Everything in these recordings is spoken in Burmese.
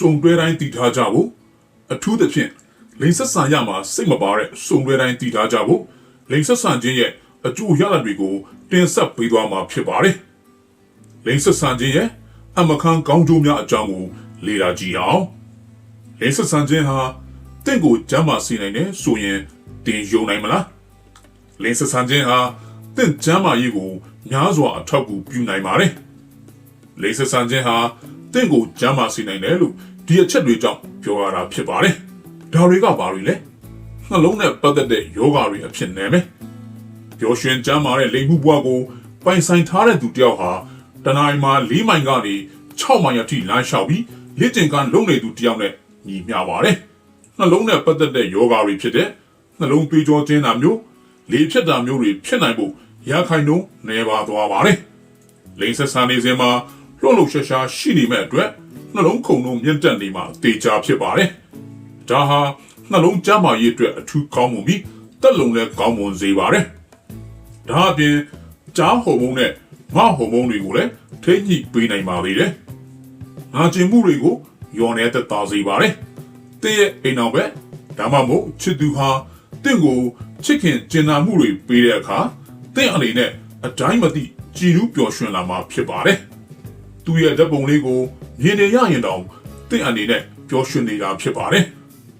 စုံတွဲတိုင်းတည်ထားကြဖို့အထူးသဖြင့်လိင်ဆက်ဆံရမှာစိတ်မပါတဲ့စုံတွဲတိုင်းတည်ထားကြဖို့လိင်ဆက်ဆံခြင်းရဲ့အကျိုးရလဒ်တွေကိုတင်ဆက်ပေးသွားမှာဖြစ်ပါတယ်။လိင်ဆက်ဆံခြင်းရဲ့အမခန်းကောင်းကျိုးများအကြောင်းကိုလေ့လာကြည့်အောင်။လိင်ဆက်ဆံခြင်းဟာတင့်ကိုကျမ်းမာစေနိုင်တယ်ဆိုရင်တင်ယုံနိုင်မလား။လိင်ဆက်ဆံခြင်းဟာတင့်ကျမ်းမာရေးကိုများစွာအထောက်အကူပြုနိုင်ပါတယ်။လိမ့်ဆက်ဆန်ခြင်းဟာတင့်ကိုကျမ်းမာစေနိုင်တယ်လို့ ဒီအချက်တွေကြောင့်ပြောရတာဖြစ်ပါတယ်။ဒါတွေကဘာတွေလဲ။နှလုံးနဲ့ပတ်သက်တဲ့ယောဂတွေအဖြစ်နဲ့ပဲ။ပျော်ရွှင်ကျမ်းမာတဲ့လိမ်မှုဘဝကိုပိုင်ဆိုင်ထားတဲ့သူတစ်ယောက်ဟာတနင်္လာမှာ၄မိုင်ကနေ6မိုင်အထိလမ်းလျှောက်ပြီးလက်ကျင်ကန်းလုံနေသူတစ်ယောက်နဲ့ညီမျှပါတယ်။နှလုံးနဲ့ပတ်သက်တဲ့ယောဂတွေဖြစ်တဲ့နှလုံးသွေးကြောကျဉ်းတာမျိုးလေဖြတ်တာမျိုးတွေဖြစ်နိုင်ဖို့ရခိုင်နှုန်းနေပါသွားပါတယ်။လိန်ဆက်ဆန်နေစဉ်မှာလှုပ်လှုပ်ရှားရှားရှိနေမဲ့အတွက် နှလုံးခုန်လုံးမြင့်တက်နေမှာတေချာဖြစ်ပါတယ်။ဒါဟာနှလုံးကျန်းမာရေးအတွက်အထူးကောင်းမွန်ပြီးတက်လုံလည်းကောင်းမွန်စေပါတယ်။ဒါအပြင်ကြားဟော်မုန်းနဲ့ငါဟော်မုန်းတွေကိုလည်းထိညှိပေးနိုင်ပါသေးတယ်။နာကျင်မှုတွေကိုယော်နေသက်သာစေပါတယ်။တဲ့ရဲ့အိမ်အောင်ပဲဒါမှမဟုတ်ချစ်သူဟာတင့်ကိုချစ်ခင်ကျင်နာမှုတွေပေးတဲ့အခါတင့်အနေနဲ့အတိုင်းမသိကြည်နူးပျော်ရွှင်လာမှာဖြစ်ပါတယ်။ သူ့ရဲ့ဓာတ်ပုံလေးကိုမြင်နေရရင်တောင်တင့်အနေနဲ့ပျော်ရွှင်နေတာဖြစ်ပါတယ်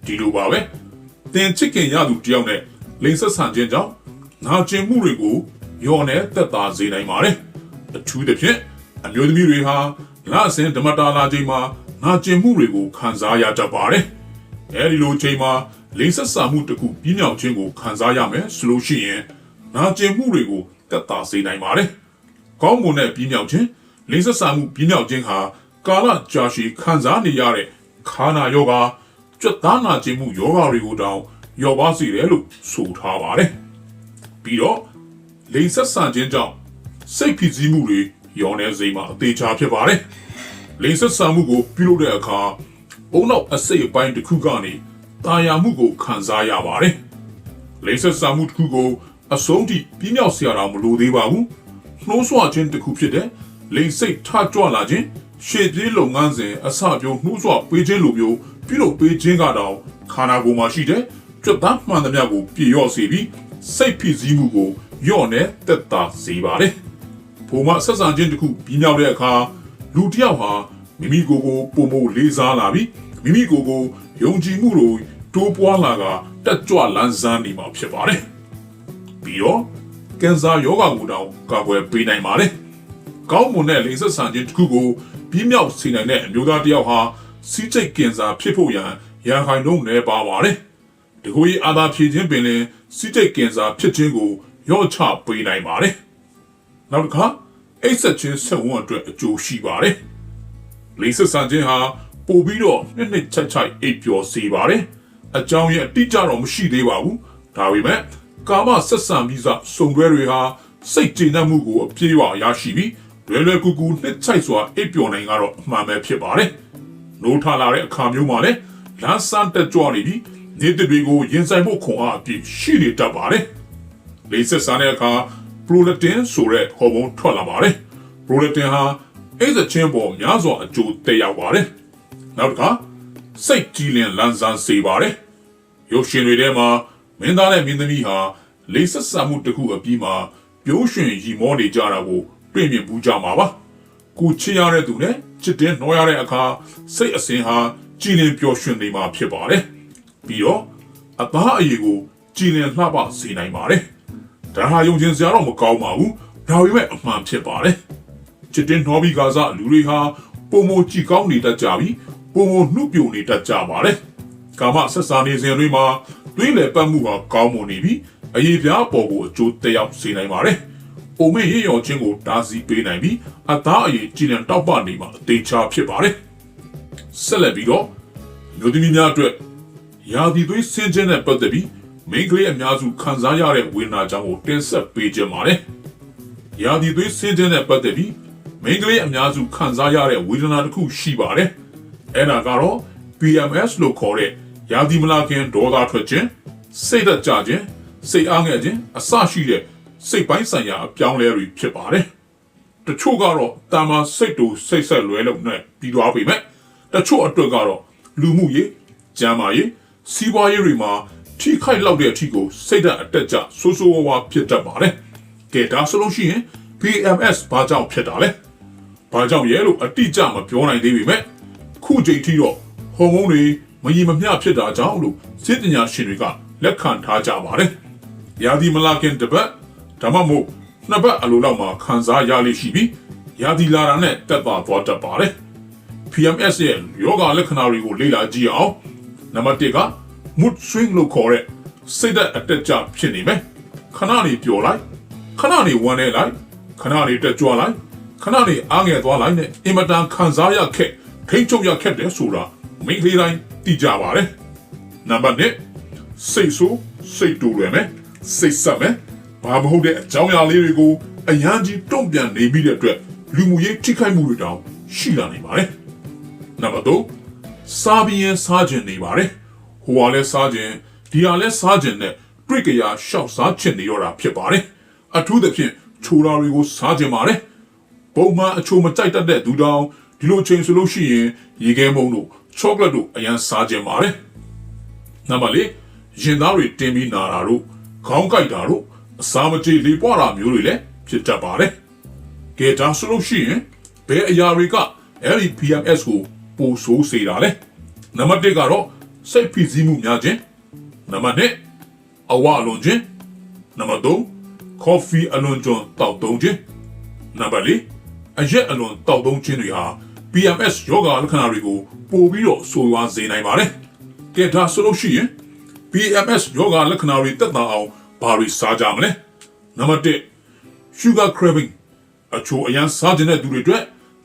ဒီလိုပါပဲတင်ချစ်ခင်ရသူတယောက်နဲ့လိန်ဆက်ဆံခြင်းကြောင့်နာကျင်မှုတွေကိုယော်နဲ့သက်သာစေနိုင်ပါတယ်အထူးသဖြင့်အမျိုးသမီးတွေဟာလအစဉ်ဓမ္မတာလာချိန်မှာနာကျင်မှုတွေကိုခံစားရတတ်ပါတယ်အဲဒီလိုချိန်မှာလိန်ဆက်ဆံမှုတစ်ခုပြင်းပြောင်းခြင်းကိုခံစားရမယ်ဆိုလို့ရှိရင်နာကျင်မှုတွေကိုသက်သာစေနိုင်ပါတယ်ကောင်းမွန်တဲ့ပြီးမြောက်ခြင်း လိင်ဆက်ဆံမှုပြီးမြောက်ခြင်းဟာကာလကြာရှည်ခံစားနေရတဲ့ခါနာယောဂကြွတ်သားနာခြင်းမှုယောဂတွေကိုတောင်ယောပါစေတယ်လို့ဆိုထားပါတယ်ပြီးတော့လိင်ဆက်ဆံခြင်းကြောင့်စိတ်ဖြစ်စည်းမှုတွေယောနေစေမှာအသေးချာဖြစ်ပါတယ်လိင်ဆက်ဆံမှုကိုပြုလုပ်တဲ့အခါဘုံနောက်အစိတ်အပိုင်းတစ်ခုကနေတာယာမှုကိုခံစားရပါတယ်လိမ့်ဆက်ဆံမှုတစ်ခုကိုအဆုံးထိပြင်းမြောက်စရာတော့မလိုသေးပါဘူးနှိုးဆွခြင်းတစ်ခုဖြစ်တဲ့ လိမ့်စိတ်ထကြွလာခြင်းရှေ့ပြေးလုပ်ငန်းစဉ်အစပြုံးနှိုးဆွပေးခြင်းလိုမျိုးပြုလုပ်ပေးခြင်းကတော့ခန္ဓာကိုယ်မှာရှိတဲ့ကြွတ်သားမှန်သမျှကိုပြည့်ရော့စေပြီးစိတ်ဖြစ်စည်းမှုကိုယော့နဲ့တက်တာစေပါတယ်ဘုံမဆက်ဆံခြင်းတစ်ခုပြင်းမြောက်တဲ့အခါလူတစ်ယောက်ဟာမိမိကိုယ်ကိုပုံမလေးစားလာပြီးမိမိကိုယ်ကိုယုံကြည်မှုလိုတိုးပွားလာကတက်ကြွလန်းဆန်းနေမှာဖြစ်ပါတယ်ပြီးတော့ကင်ဆာယောဂကိုတောင်ကာကွယ်ပေးနိုင်ပါတယ် ကောင်းမွန်တဲ့လိင်ဆက်ဆံခြင်းတစ်ခုကိုပြင်းမြောက်စေနိုင်တဲ့အမျိုးသားတစ်ယောက်ဟာစီးကျိတ်ကင်ဆာဖြစ်ဖို့ရန်ရန်ခိုင်နှုန်းနေပါပါတယ်ဒီကိုကြီးအာသာဖြည့်ခြင်းပင်လင်စီးကျိတ်ကင်ဆာဖြစ်ခြင်းကိုရော့ချပေးနိုင်ပါတယ်နောက်တစ်ခါအိတ်ဆက်ခြင်းဆက်ဝန်အတွက်အကျိုးရှိပါတယ်လိမ့်ဆက်ဆန်ခြင်းဟာပို့ပြီးတော့နှစ်နှစ်ချက်ချိုက်အိပ်ပျော်စေပါတယ်။အကြောင်းရဲ့အတိအကျတော့မရှိသေးပါဘူး။ဒါပေမဲ့ကာမဆက်ဆံပြီးစစုံတွဲတွေဟာစိတ်ကျေနပ်မှုကိုအပြည့်အဝရရှိပြီး လွယ်လွယ်ကူကူနှစ်ချိုက်စွာအိပ်ပျော်နိုင်ကတော့အမှန်ပဲဖြစ်ပါတယ်။နိုးထလာတဲ့အခါမျိုးမှာလည်းလမ်းဆန်းတက်ကြွနေပြီးနေ့တွေကိုရင်ဆိုင်ဖို့ခွန်အားအပြည့်ရှိနေတတ်ပါတယ်။လေးဆက်စားတဲ့အခါပရိုလက်တင်ဆိုတဲ့ဟော်မုန်းထွက်လာပါတယ်ပရိုလက်တင်ဟာအိတ်စချင်းပေါ်များစွာအကျိုးတက်ရောက်ပါတယ်နောက်တစ်ခါစိတ်ကြည်လင်လန်းဆန်းစေပါတယ်ရုပ်ရှင်တွေထဲမှာမင်းသားနဲ့မင်းသမီးဟာလေးဆက်ဆံမှုတစ်ခုအပြီးမှာပြိုးရွှင်ရီမောနေကြတာကို တွေ့မြင်ဘူးကြမှာပါကိုချစ်ရတဲ့သူနဲ့ချစ်တဲ့နှောရတဲ့အခါစိတ်အစဉ်ဟာကြည်လင်ပျော်ရွှင်နေမှာဖြစ်ပါတယ်ပြီးတော့အသားအရည်ကိုကြည်လင်လှပစေနိုင်ပါတယ်ဒါဟာယုံကျင်စရာတော့မကောင်းပါဘူးဒါပေမဲ့အမှန်ဖြစ်ပါတယ်ချစ်တင်တော်ဘီကာစားလူတွေဟာပုံမကြည့်ကောင်းနေတတ်ကြပြီးပုံမနှုတ်ပြိုနေတတ်ကြပါတယ်ကာမဆက်ဆံနေစဉ်တွေမှာတွင်းလေပတ်မှုဟာကောင်းမွန်နေပြီးအရေးပြားပေါ်ကိုအကျိုးတက်ရောက်စေနိုင်ပါတယ် ပုံမေ့ရရောခြင်းကိုဒါစီပေးနိုင်ပြီးအသားအရေးကြည်လင်တောက်ပနေမှာအသေးချာဖြစ်ပါတယ်ဆက်လက်ပြီးတော့လူသမီးများအတွက်ရာသီသွေးဆင်းခြင်းနဲ့ပတ်သက်ပြီးမိန်းကလေးအများစုခံစားရတဲ့ဝေဒနာကြောင့်ကိုတင်ဆက်ပေးခြင်းပါတယ်။ရာသီသွေးဆင်းခြင်းနဲ့ပတ်သက်ပြီးမိန်းကလေးအများစုခံစားရတဲ့ဝေဒနာတစ်ခုရှိပါတယ်။အဲဒါကတော့ PMS လို့ခေါ်တဲ့ရာသီမလာခင်ဒေါသထွက်ခြင်းစိတ်သက်ကြခြင်းစိတ်အားငယ်ခြင်းအစရှိတဲ့ စိတ်ပိုင်းဆိုင်ရာအပြောင်းအလဲတွေဖြစ်ပါတယ်။တချို့ကတော့တာမန်စိတ်တူစိတ်ဆက်လွဲလို့နဲ့ပြီးသွားပြီမဲ့တချို့အတွက်ကတော့လူမှုရေးကျန်းမာရေးစီးပွားရေးတွေမှာထိခိုက်လောက်တဲ့အထိကိုစိတ်ဓာတ်အတက်ကြဆိုးဆိုးဝါးဝါဖြစ်တတ်ပါတယ်ကဲဒါဆိုလို့ရှိရင် PMS ဘာကြောင့်ဖြစ်တာလဲဘာကြောင့်ရဲလို့အတိအကျမပြောနိုင်သေးပေမဲ့ခုချိန်ထိတော့ဟော်မုန်းတွေမညီမမျှဖြစ်တာကြောင့်လို့စစ်ပညာရှင်တွေကလက်ခံထားကြပါတယ်ရာသီမလာခင်တပတ် ဒါမှမဟုတ်နှစ်ပတ်အလိုလောက်မှာခံစားရလိမ့်ရှိပြီးရာသီလာတာနဲ့တက်ပါသွားတတ်ပါတယ် PMS ရဲ့ယောဂလက္ခဏာတွေကိုလေ့လာကြည့်အောင်နံပါတ်1က mood swing လို့ခေါ်တဲ့စိတ်ဓာတ်အတက်ကြဖြစ်နေမယ်ခဏနေပျော်လိုက်ခဏနေဝမ်းနေလိုက်ခဏနေတက်ကြွလိုက်ခဏနေအားငယ်သွားလိုက်နဲ့အင်မတန်ခံစားရခက်ထိမ့်ချုပ်ရခက်တယ်ဆိုတာမိန်းကလေးတိုင်းသိကြပါတယ်နံပါတ်2စိတ်ဆိုးစိတ်တူရမယ်စိတ်ဆက်မယ် ဘာမဟုတ်တဲ့အကြောင်းအရာလေးတွေကိုအရန်ကြီးတုံ့ပြန်နေပြီးတဲ့အတွက်လူမှုရေးထိခိုက်မှုတွေတောင်ရှိလာနေပါတယ်နံပါတ်3စားပြီးရင်စားခြင်းနေပါတယ်ဟိုကလည်းစားခြင်းဒီကလည်းစားခြင်းနဲ့တွေ့ကြရရှောက်စားခြင်းနေရတာဖြစ်ပါတယ်အထူးသဖြင့်ချိုးရာတွေကိုစားခြင်းပါတယ်ပုံမှန်အချိုမကြိုက်တတ်တဲ့သူတောင်ဒီလိုချိန်ဆိုလို့ရှိရင်ရေခဲမုံတို့ချောကလက်တို့အရန်စားခြင်းပါတယ်နံပါတ်၄ရင်သားတွေတင်းပြီးနာတာတို့ခေါင်းကိုက်တာတို့ အစာမကြေလေပွားတာမျိုးတွေလည်းဖြစ်တတ်ပါတယ်ကဲဒါဆိုလို့ရှိရင်ဘယ်အရာတွေကအဲ့ဒီ PMS ကိုပိုဆိုးစေတာလဲနံပါတ်1ကတော့စိတ်ဖိစီးမှုများခြင်းနံပါတ်2အဝအလွန်ခြင်းနံပါတ်3 coffee အလွန်ကျွန်းတောက်သုံးခြင်းနံပါတ်4အရက်အလွန်တောက်သုံးခြင်းတွေဟာ PMS ယောဂလက္ခဏာတွေကိုပိုပြီးတော့ဆိုးရွားစေနိုင်ပါတယ်ကဲဒါဆိုလို့ရှိရင် PMS ယောဂလက္ခဏာတွေတက်တာအောင် ဘာတွေစားကြမလဲနံပါတ်1 sugar craving အချိုအရန်စားခြင်းတဲ့သူတွေအတွက်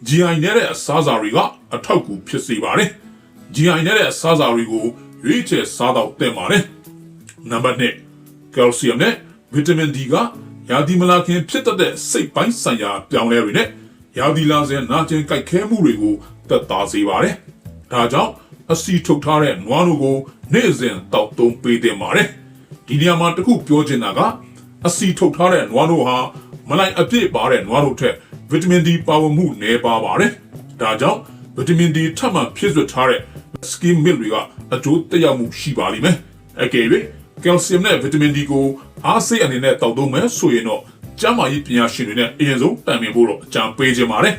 GI နဲ့တဲ့အစားအစာတွေကအထောက်အကူဖြစ်စေပါတယ် GI နဲ့တဲ့အစားအစာတွေကိုရွေးချယ်စားတော့တင်ပါတယ်နံပါတ်2ကယ်လ်ဆီယမ်နဲ့ဗီတာမင် D ကရာသီမလာခင်ဖြစ်တတ်တဲ့စိတ်ပိုင်းဆိုင်ရာပြောင်းလဲတွေနဲ့ရာသီလာစဉ်နာကျင်ကြိုက်ခဲမှုတွေကိုသက်သာစေပါတယ်ဒါကြောင့်အစီထုတ်ထားတဲ့နွားတို့ကို နေ့စဉ်တောက်သုံးပေးတင်ပါတယ် ဒီနေရာမှာတခုပြောချင်တာကအစီထုတ်ထားတဲ့နွားတို့ဟာမလိုက်အပြည့်ပါတဲ့နွားတို့ထက်ဗီတာမင် D ပါဝင်မှုနည်းပါပါတယ်ဒါကြောင့်ဗီတာမင် D ထပ်မံဖြစ်ဆွထားတဲ့ skin milk တွေကအကျိုးသက်ရောက်မှုရှိပါလိမ့်မယ်အကယ်၍ကယ်လ်ဆီယမ်နဲ့ဗီတာမင် D ကိုအားစိတ်အနေနဲ့တောက်သုံးမယ်ဆိုရင်တော့ကျန်းမာရေးပညာရှင်တွေနဲ့အရင်ဆုံးတိုင်ပင်ဖို့တော့အကြံပေးခြင်းပါတယ်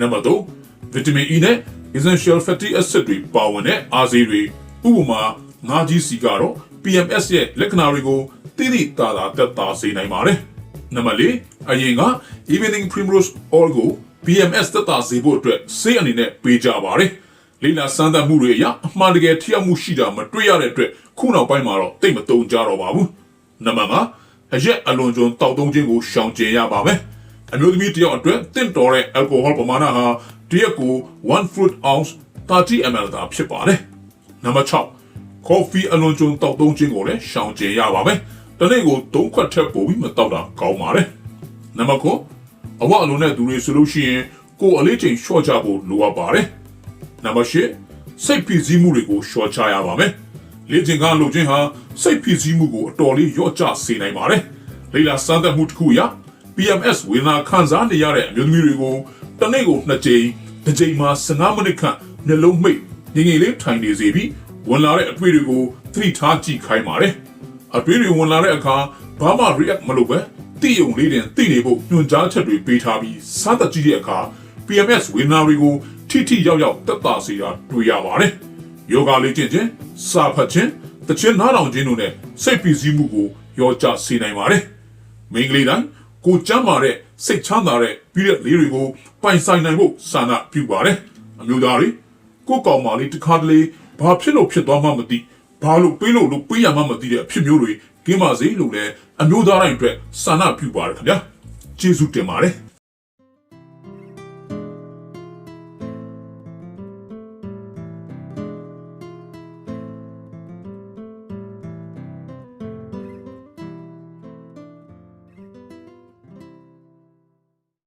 နံပါတ်3ဗီတာမင် E နဲ့ essential fatty acid တွေပါဝင်တဲ့အားဆေးတွေဥပမာငါးကြီးစီကတော့ PMS ရဲ့လက္ခဏာတွေကိုတိတိတသာသက်သာစေနိုင်ပါတယ်နံပါတ်4အရင်က evening primrose oil ကို PMS သက်သာစေဖို့အတွက်ဆေးအနေနဲ့ပေးကြပါတယ်လိလာစမ်းသပ်မှုတွေအရအမှန်တကယ်ထိရောက်မှုရှိတာမတွေ့ရတဲ့အတွက်ခုနောက်ပိုင်းမှာတော့တိတ်မတုံကြတော့ပါဘူးနံပါတ်5အရက်အလွန်ကျွံတောက်သုံးခြင်းကိုရှောင်ကျဉ်ရပါမယ်အမျိုးသမီးတစ်ယောက်အတွက်တင့်တော်တဲ့ alcohol ပမာဏဟာတရက်ကို1 fruit ounce 30 ml သာဖြစ်ပါတယ်နံပါတ်6 coffee အလွန်ကျွံတောက်သုံးခြင်းကိုလည်းရှောင်ကျဉ်ရပါမယ်တနေ့ကို3ခွက်ထက်ပိုပြီးမတောက်တာကောင်းပါတယ်နံပါတ်9အဝအလုံးနဲ့သူတွေဆိုလို့ရှိရင်ကိုယ်အလေးချိန်လျှော့ချဖို့လိုအပ်ပါတယ်နံပါတ်10စိတ်ဖိစီးမှုတွေကိုလျှော့ချရပါမယ်လေ့ကျင့်ခန်းလုပ်ခြင်းဟာစိတ်ဖိစီးမှုကိုအတော်လေးလျော့ကျစေနိုင်ပါတယ်လေ့လာစမ်းသပ်မှုတစ်ခုအရ PMS ဝေဒနာခံစားနေရတဲ့အမျိုးသမီးတွေကိုတစ်နေ့ကိုနှစ်ကြိမ်တစ်ကြိမ်မှာ15မိနစ်ခန့်နှလုံးမိတ်ငြိမ်ငြိမ်လေးထိုင်နေစေပြီး ဝင်လာတဲ့အတွေ့တွေကိုသတိထားကြည့်ခိုင်းပါတယ်အတွေ့တွေဝင်လာတဲ့အခါဘာမှ react မလုပ်ပဲတိယုံလေးတင်တိနေဖို့ညွှန်ကြားချက်တွေပေးထားပြီးစားသက်ကြည့်တဲ့အခါ PMS ဝေဒနာတွေကိုထိထိရောက်ရောက်တက်တာစေတာတွေ့ရပါတယ်ယောဂလေ့ကျင့်ခြင်းစာဖတ်ခြင်းတခြင်းနားထောင်ခြင်းတို့နဲ့စိတ်ပီစည်းမှုကိုရောကြစေနိုင်ပါတယ်မိန်းကလေးတိုင်းကိုကျမ်းမာတဲ့စိတ်ချမ်းသာတဲ့ပြီးတဲ့လေးတွေကိုပိုင်ဆိုင်နိုင်ဖို့ဆန္ဒပြုပါတယ်အမျိုးသားတွေကိုယ်ကောင်မလေးတစ်ခါတလေ ဘာဖြစ်လို့ဖြစ်သွားမှမသိဘာလို့ပေးလို့လို့ပေးရမှမသိတဲ့အဖြစ်မျိုးတွေကင်းပါစေလို့လည်းအမျိုးသားတိုင်းအတွက်ဆန္ဒပြုပါတယ်ခင်ဗျာကျေးဇူးတင်ပါတယ်